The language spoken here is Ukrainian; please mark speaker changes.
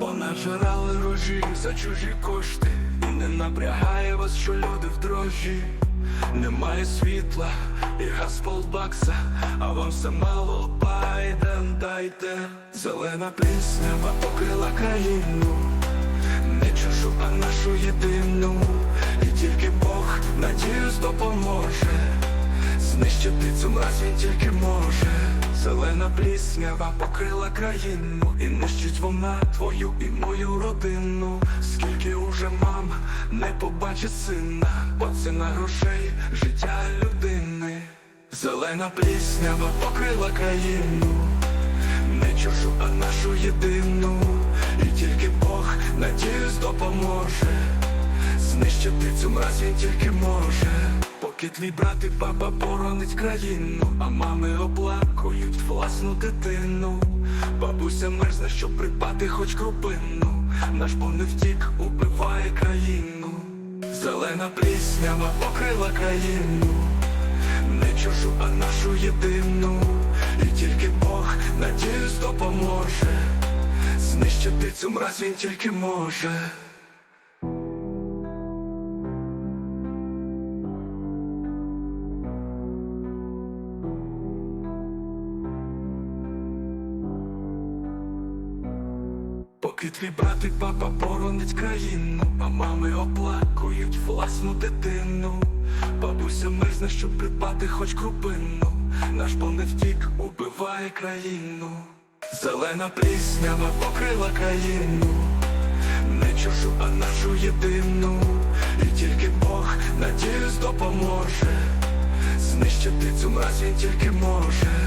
Speaker 1: Понажирали рожі за чужі кошти. І не напрягає вас, що люди в дрожжі. Немає світла і газ полбакса А вам все мало байден дайте. Зелена пліснява покрила країну єдину І тільки Бог, надіюсь, допоможе. Знищити цю мразь він тільки може. Зелена пліснява покрила країну. І нищить вона твою і мою родину. Скільки уже мам не побачить сина. Бо ціна грошей, життя людини. Зелена пліснява покрила країну. Не чужу, а нашу єдину. І тільки Бог, надіюсь, допоможе Знищити цю мразь він тільки може Поки твій брат і папа боронить країну, а мами оплакують власну дитину. Бабуся мерзне, щоб придбати хоч крупину. Наш не втік, убиває країну. Зелена пліснява покрила країну. Не чужу, а нашу єдину. І тільки Бог, надіюсь, допоможе. Знищити цю мразь він тільки може. Поки твій брат і папа боронять країну, а мами оплакують власну дитину. Бабуся мерзне, щоб придбати хоч крупину. Наш бо не втік, убиває країну. Зелена пліснява покрила країну. Не чужу, а нашу єдину. І тільки Бог, надіюсь, допоможе. Знищити цю мразь він тільки може.